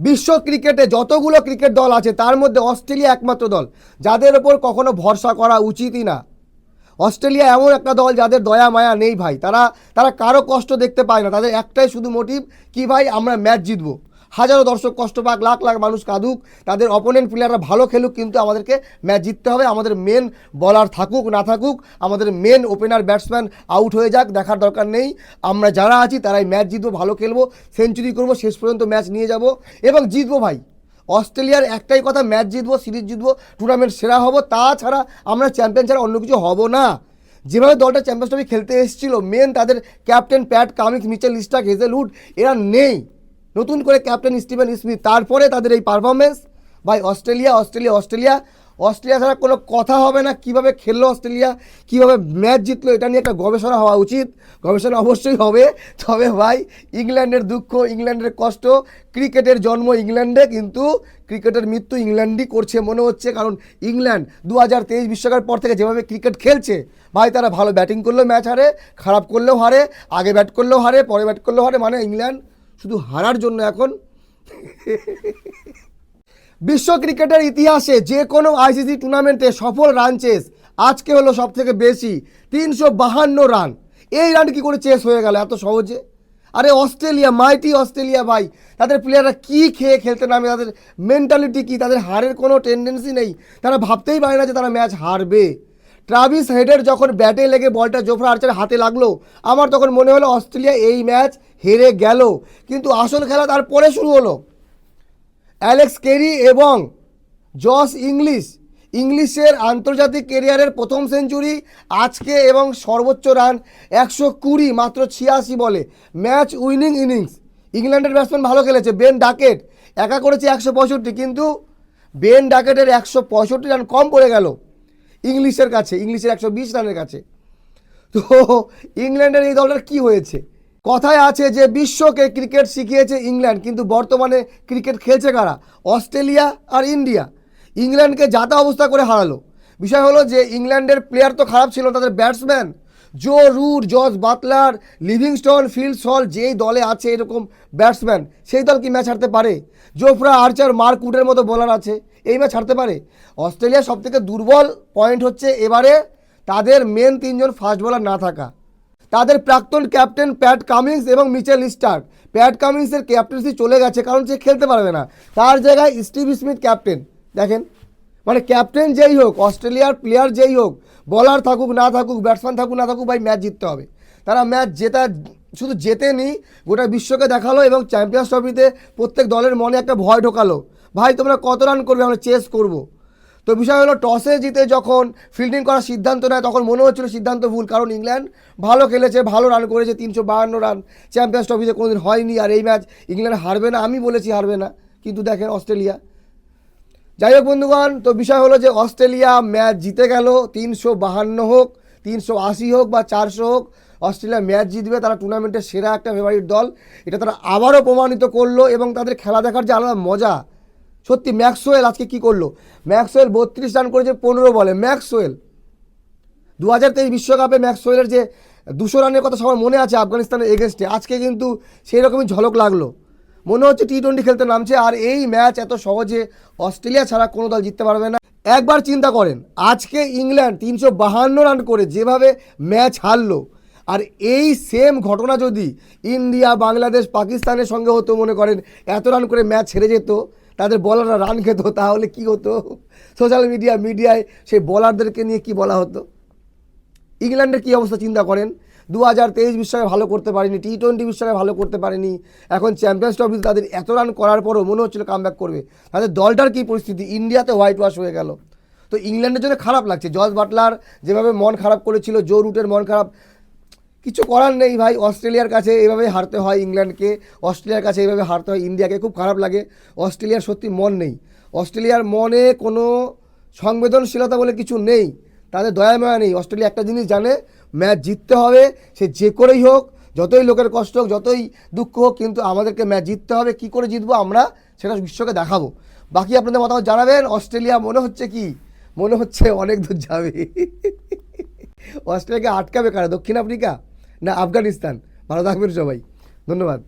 বিশ্ব ক্রিকেটে যতগুলো ক্রিকেট দল আছে, তার মধ্যে অস্ট্রেলিয়া একমাত্র দল। যাদের ওপর কখনো ভরসা করা উচিতই না। অস্ট্রেলিয়া এমন একটা দল যাদের দয়া, মায়া নেই ভাই। তারা তারা কারও কষ্ট দেখতে পায় না। তাদের একটাই শুধু মোটিভ কি ভাই, আমরা ম্যাচ জিতবো। হাজারো দর্শক কষ্ট পাক, লাখ লাখ মানুষ কাঁদুক। তাদের অপোনেন্ট প্লেয়াররা ভালো খেলুক, কিন্তু আমাদেরকে ম্যাচ জিততে হবে। আমাদের মেন বলার থাকুক, না থাকুক, আমাদের মেন ওপেনার ব্যাটসম্যান আউট হয়ে যাক, দেখার দরকার নেই। আমরা যারা আছি, তারাই ম্যাচ জিতবো, ভালো খেলব সেঞ্চুরি করব, শেষ পর্যন্ত ম্যাচ নিয়ে যাব। এবং জিতবো ভাই, অস্ট্রেলিয়ার একটাই কথা ম্যাচ জিতবো সিরিজ জিতবো টুর্নামেন্ট সেরা হব। তাছাড়া আমরা চ্যাম্পিয়ন ছাড়া অন্য কিছু হব না। যেভাবে দলটা চ্যাম্পিয়ন্স ট্রফি খেলতে এসেছিল মেন তাদের captain Pat Cummins Mitchell Starc Hazlewood এরা নেই। নতুন করে ক্যাপ্টেন স্টিভেন স্মিথ। তারপরে তাদের এই পারফরমেন্স ভাই অস্ট্রেলিয়া অস্ট্রেলিয়া অস্ট্রেলিয়া। অস্ট্রেলিয়া ছাড়া কোনো কথা হবে না কীভাবে খেললো অস্ট্রেলিয়া, কীভাবে ম্যাচ জিতলো এটা নিয়ে একটা গবেষণা হওয়া উচিত। গবেষণা অবশ্যই হবে। তবে ভাই, ইংল্যান্ডের দুঃখ, ইংল্যান্ডের কষ্ট, ক্রিকেটের জন্ম ইংল্যান্ডে, কিন্তু ক্রিকেটের মৃত্যু ইংল্যান্ডই করছে মনে হচ্ছে। কারণ ইংল্যান্ড দু হাজার তেইশ বিশ্বকাপের পর থেকে যেভাবে ক্রিকেট খেলছে, ভাই, তারা ভালো ব্যাটিং করলেও ম্যাচ হারে, খারাপ করলেও হারে, আগে ব্যাট করলেও হারে, পরে ব্যাট করলেও হারে মানে ইংল্যান্ড শুধু হারার জন্য এখন। বিশ্ব ক্রিকেটের ইতিহাসে যে কোনো আইসিসি টুর্নামেন্টে সফল রান চেস আজকে হলো সব থেকে বেশি, তিনশো বাহান্ন রান এই রান কি করে চেস হয়ে গেল এত সহজে? আরে অস্ট্রেলিয়া মাইটি অস্ট্রেলিয়া ভাই, তাদের প্লেয়াররা কি খেয়ে খেলতে নামে, তাদের মেন্টালিটি কি, তাদের হারের কোনো টেন্ডেন্সি নেই। তারা ভাবতেই পারে না যে তারা ম্যাচ হারবে। ট্রাভিস হেডের যখন ব্যাটে লেগে বলটা জোফরা আর্চার হাতে লাগল, আমার তখন মনে হলো অস্ট্রেলিয়া এই ম্যাচ হেরে গেল। কিন্তু আসল খেলা তারপরে শুরু হলো। অ্যালেক্স কেরি এবং জস ইংলিশ। ইংলিশের আন্তর্জাতিক কেরিয়ারের প্রথম সেঞ্চুরি, আজকে এবং সর্বোচ্চ রান একশো কুড়ি, মাত্র ছিয়াশি বলে। Match winning innings. ইংল্যান্ডের ব্যাটসম্যান ভালো খেলেছে। বেন ডাকেট একা করেছে একশো পঁয়ষট্টি, কিন্তু বেন ডাকেটের একশো পঁয়ষট্টি রান কম পড়ে গেল। ইংলিশের কাছে, ইংলিশের একশো বিশ রানের কাছে। তো ইংল্যান্ডের এই দলটার কি হয়েছে? কথায় আছে যে বিশ্বকে ক্রিকেট শিখিয়েছে ইংল্যান্ড, কিন্তু বর্তমানে ক্রিকেট খেলছে কারা? অস্ট্রেলিয়া আর ইন্ডিয়া। ইংল্যান্ডকে যাতা অবস্থা করে হারালো। বিষয় হলো যে ইংল্যান্ডের প্লেয়ার তো খারাপ ছিল, তাদের batsman Joe Root, George Buttler, Livingstone Phil Salt, যেই দলে আছে এরকম ব্যাটসম্যান সেই দল কি ম্যাচ হারতে পারে? জোফরা আর্চার, মার্ক উডের মতো বোলার আছে। এই ম্যাচ হারতে পারে। অস্ট্রেলিয়ার সবথেকে দুর্বল পয়েন্ট হচ্ছে এবারে তাদের মেন তিনজন ফাস্ট বোলার না থাকা। তাদের প্রাক্তন ক্যাপ্টেন প্যাট কামিংস এবং মিচেল স্টার্ক। প্যাট কামিংসের ক্যাপ্টেন্সি চলে গেছে, কারণ সে খেলতে পারবে না। তার জায়গায় স্টিভ স্মিথ ক্যাপ্টেন দেখেন মানে ক্যাপ্টেন যেই হোক, অস্ট্রেলিয়ার প্লেয়ার যেই হোক বলার থাকুক, না থাকুক ব্যাটসম্যান থাকুক, না থাকুক, ভাই ম্যাচ জিততে হবে। তারা ম্যাচ জেতা, শুধু জেতেনি, গোটা বিশ্বকে দেখাল এবং চ্যাম্পিয়ন্স ট্রফিতে প্রত্যেক দলের মনে একটা ভয় ঢোকালো। ভাই, তোমরা কত রান করবে? আমরা চেস করব। তো বিষয় হলো টসে জিতে যখন ফিল্ডিং করার সিদ্ধান্ত নেয়, তখন মনে হচ্ছিল সিদ্ধান্ত ভুল, কারণ ইংল্যান্ড ভালো খেলেছে, ভালো রান করেছে, তিনশো বাহান্ন রান চ্যাম্পিয়ন্স ট্রফিতে কোনোদিন হয়নি, আর এই ম্যাচ ইংল্যান্ড হারবে না, আমি বলেছি হারবে না। কিন্তু দেখেন অস্ট্রেলিয়া। যাই হোক বন্ধুগণ, তো বিষয় হলো যে অস্ট্রেলিয়া ম্যাচ জিতে গেল, তিনশো বাহান্ন হোক, তিনশো আশি হোক বা চারশো হোক, অস্ট্রেলিয়া ম্যাচ জিতবে, তারা টুর্নামেন্টের সেরা একটা ফেভারিট দল। এটা তারা আবারও প্রমাণিত করল এবং তাদের খেলা দেখার যে আলাদা মজা সত্যি, ম্যাক্সওয়েল আজকে কি করল? ম্যাক্সওয়েল বত্রিশ রান করেছে, পনেরো বলে। ম্যাক্সওয়েল দু হাজার তেইশ বিশ্বকাপে ম্যাক্সওয়েলের যে দুশো রানের কথা সবার মনে আছে আফগানিস্তানের এগেনস্টে, আজকে কিন্তু সেই রকমই ঝলক লাগল। মনে হচ্ছে টি টোয়েন্টি খেলতে নামছে, আর এই ম্যাচ এত সহজে অস্ট্রেলিয়া ছাড়া কোনো দল জিততে পারবে না। একবার চিন্তা করেন, আজকে ইংল্যান্ড তিনশো বাহান্ন রান করে যেভাবে ম্যাচ হারলো, আর এই সেম ঘটনা যদি ইন্ডিয়া, বাংলাদেশ, পাকিস্তানের সঙ্গে হতো মনে করেন, এত রান করে ম্যাচ ছেড়ে যেত তাদের বলাররা রান খেত, তাহলে কি হতো? সোশ্যাল মিডিয়া মিডিয়ায় সেই বলারদেরকে নিয়ে কি বলা হতো? ইংল্যান্ডের কী অবস্থা চিন্তা করেন? দু হাজার তেইশ বিশ্বকাপে ভালো করতে পারেনি টি টোয়েন্টি বিশ্বকাপে ভালো করতে পারেনি। এখন চ্যাম্পিয়ন্স ট্রফিতে তাদের এত রান করার পরও মনে হচ্ছিল কামব্যাক করবে। তাদের দলটার কী পরিস্থিতি? ইন্ডিয়াতে হোয়াইট ওয়াশ হয়ে গেল। তো ইংল্যান্ডের জন্য খারাপ লাগছে। জর্জ বাটলার যেভাবে মন খারাপ করেছিল, জো রুটের মন খারাপ কিছু করার নেই ভাই, অস্ট্রেলিয়ার কাছে এইভাবে হারতে হয় ইংল্যান্ডকে, অস্ট্রেলিয়ার কাছে এইভাবে হারতে হয় ইন্ডিয়াকে, খুব খারাপ লাগে। অস্ট্রেলিয়ার সত্যি মন নেই। অস্ট্রেলিয়ার মনে কোনো সংবেদনশীলতা বলে কিছু নেই, তাদের দয়া মায়া নেই। অস্ট্রেলিয়া একটা জিনিস জানে, ম্যাচ জিততে হবে, সে যে করেই হোক, যতই লোকের কষ্ট হোক, যতই দুঃখ হোক, কিন্তু আমাদেরকে ম্যাচ জিততে হবে, কি করে জিতবো আমরা সেটা বিশ্বকে দেখাবো। বাকি আপনাদের মতামত জানাবেন। অস্ট্রেলিয়া মনে হচ্ছে কি? মনে হচ্ছে অনেক দূর যাবে। অস্ট্রেলিয়াকে আটকাবে কারা? দক্ষিণ আফ্রিকা? না আফগানিস্তান। ভালো থাকবেন সবাই। ধন্যবাদ।